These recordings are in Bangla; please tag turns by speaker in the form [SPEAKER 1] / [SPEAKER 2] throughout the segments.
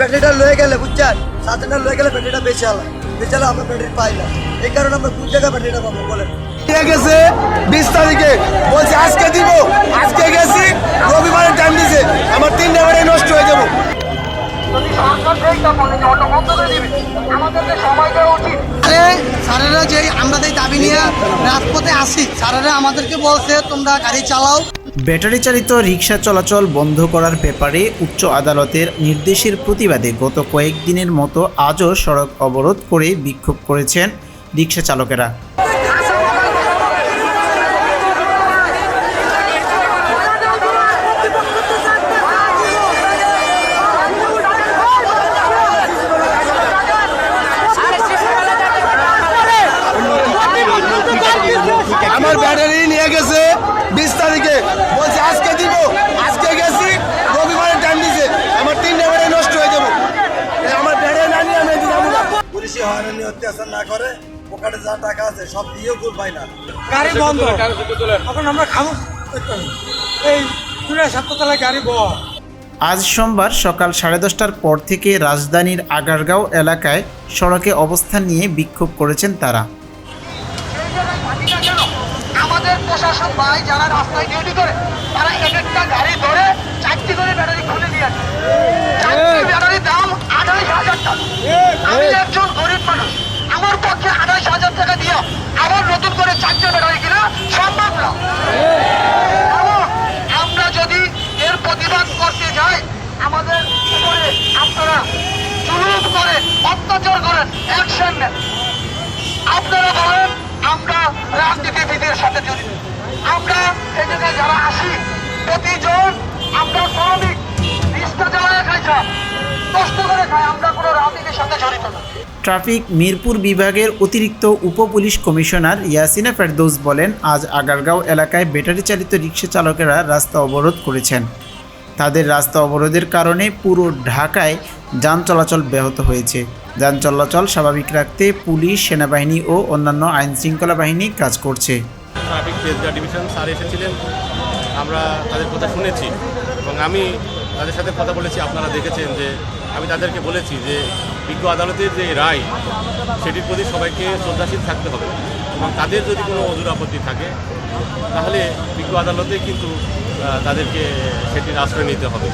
[SPEAKER 1] ব্যাটারিটা লয়ে গেলে বুঝছেন? সাতটা লয়ে গেলে ব্যাটারিটা বেঁচে আলা। বেঁচে আলা আমরা ব্যাটারি পাই না। এই কারণে আমরা কোন জায়গায় ব্যাটারিটা পাবো বলেন?
[SPEAKER 2] দিয়ে গেছে বিশ তারিখে। বলছে আজকে দিব। আজকে গেছি রবিবারের টাইম দিছে। আমার তিনটা বারে নষ্ট হয়ে যাব।
[SPEAKER 3] স্যারেরা যে আমরা যে দাবি নিয়ে রাজপথে আসি স্যারেরা আমাদেরকে বলছে তোমরা গাড়ি চালাও।
[SPEAKER 4] ব্যাটারি চালিত রিক্সা চলাচল বন্ধ করার ব্যাপারে উচ্চ আদালতের নির্দেশের প্রতিবাদে গত কয়েকদিনের মতো আজও সড়ক অবরোধ করে বিক্ষোভ করেছেন রিক্সা চালকেরা।
[SPEAKER 2] আমার নিয়ে গেছে বিশ তারিখে বলছে আজকে দিব আজকে গেছি রবিবারের টাইম দিছে আমার তিনটা বারে নষ্ট হয়ে যাব এই আমার ব্যাটারি না নিয়ে আমি এদিকে যাব না
[SPEAKER 1] হয়রানি অত্যাচার না করে পকেটে যা টাকা আছে সব দিয়েও পাই না।
[SPEAKER 5] গাড়ি বন্ধ। এখন আমরা খাব এই চুড়া সাততলায় গাড়ি বহ।
[SPEAKER 4] আজ সোমবার সকাল সাড়ে দশটার পর থেকে রাজধানীর আগারগাঁও এলাকায় সড়কে অবস্থান নিয়ে বিক্ষোভ করেছেন তারা।
[SPEAKER 6] আমাদের প্রশাসন ভাই যারা রাস্তায় ডিউটি করে তারা এক একটা গাড়ি ধরে চারটি করে ব্যাটারি খুলে দিয়ে আসে চারটি ব্যাটারির দাম আঠাইশ হাজার টাকা আমি একজন গরিব মানুষ আমার পক্ষে আঠাইশ হাজার টাকা দিয়ে আবার নতুন করে চারটে ব্যাটারি কিনা সম্ভব না এবং আমরা যদি এর প্রতিবাদ করতে যাই আমাদের উপরে আপনারা জুলুম করে অত্যাচার করেন অ্যাকশন নেন। আপনারা বলেন, আমরা রাজনীতিবিদের সাথে জড়িত। আমরা এই জায়গায় যারা আসি, প্রতিজন আমরা শ্রমিক রিস্তা জ্বালায় খাইছা কষ্ট করে খাই, আমরা কোনো রাজনীতির সাথে জড়িত না।
[SPEAKER 4] ট্রাফিক মিরপুর বিভাগের অতিরিক্ত উপপুলিশ কমিশনার ইয়াসিনা ফেরদৌস বলেন, আজ আগারগাঁও এলাকায় ব্যাটারি চালিত রিক্সা চালকেরা রাস্তা অবরোধ করেছেন। তাদের রাস্তা অবরোধের কারণে পুরো ঢাকায় যান চলাচল ব্যাহত হয়েছে। যান চলাচল স্বাভাবিক রাখতে পুলিশ, সেনাবাহিনী ও অন্যান্য আইন শৃঙ্খলা বাহিনী কাজ করছে।
[SPEAKER 7] ট্রাফিক ডিভিশন স্যার এসেছিলেন। আমরা তাদের কথা শুনেছি এবং আমি তাদের সাথে কথা বলেছি। আপনারা দেখেছেন যে আমি তাদেরকে বলেছি যে বিজ্ঞ আদালতের যে রায়, সেটির প্রতি সবাইকে শ্রদ্ধাশীল থাকতে হবে এবং তাদের যদি কোনো অজুর আপত্তি থাকে, তাহলে বিজ্ঞ আদালতে কিন্তু তাদেরকে সেটির আশ্রয় নিতে হবে।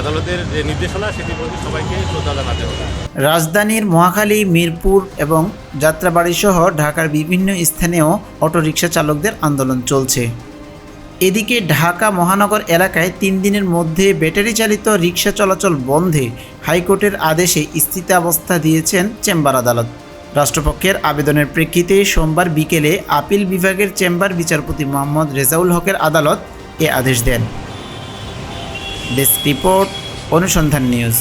[SPEAKER 7] আদালতের যে নির্দেশনা সেটির প্রতি সবাইকে শ্রদ্ধা জানাতে হবে।
[SPEAKER 4] রাজধানীর মহাখালী, মিরপুর এবং যাত্রাবাড়ি সহ ঢাকার বিভিন্ন স্থানেও অটোরিকশা চালকদের আন্দোলন চলছে। এদিকে ঢাকা মহানগর এলাকায় তিন দিনের মধ্যে ব্যাটারি চালিত রিক্সা চলাচল বন্ধে হাইকোর্টের আদেশে স্থিতাবস্থা দিয়েছেন চেম্বার আদালত। রাষ্ট্রপক্ষের আবেদনের প্রেক্ষিতে সোমবার বিকেলে আপিল বিভাগের চেম্বার বিচারপতি মোহাম্মদ রেজাউল হকের আদালত এ আদেশ দেন। ডেস্ক রিপোর্ট অনুসন্ধান নিউজ।